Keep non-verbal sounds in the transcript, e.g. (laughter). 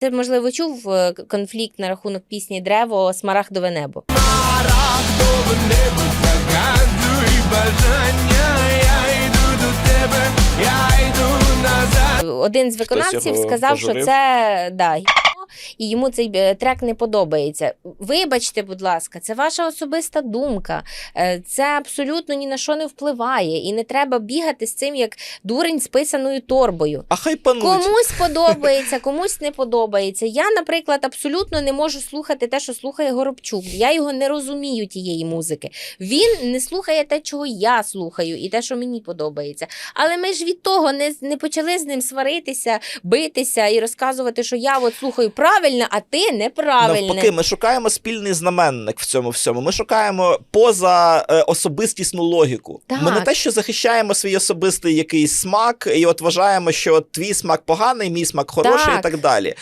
Ти можливо чув е, конфлікт на рахунок пісні Древо Смарагдове небо. Я йду назад. Один з виконавців сказав, що це да, гівно, і йому цей е, трек не подобається. Вибачте, будь ласка, це ваша особиста думка. Е, Це абсолютно ні на що не впливає, і не треба бігати з цим як дурень з писаною торбою. А хайпануть. Комусь (laughs) подобається, комусь не подобається. Я, наприклад, абсолютно не можу слухати те, що слухає Горобчук. Я його не розумію тієї музики. Він не слухає те, чого я слухаю, і те, що мені подобається. Але ми ж від того не, не почали з ним сваритися, битися і розказувати, що я от слухаю правильно, а ти неправильне. Навпаки, ми шукаємо спільний знаменник в цьому всьому. Ми шукаємо поза е, особистісну логіку. Так. Ми не те, що захищаємо свій особистий якийсь смак, і от вважаємо, що твій смак поганий, мій смак хороший Так. і так далі.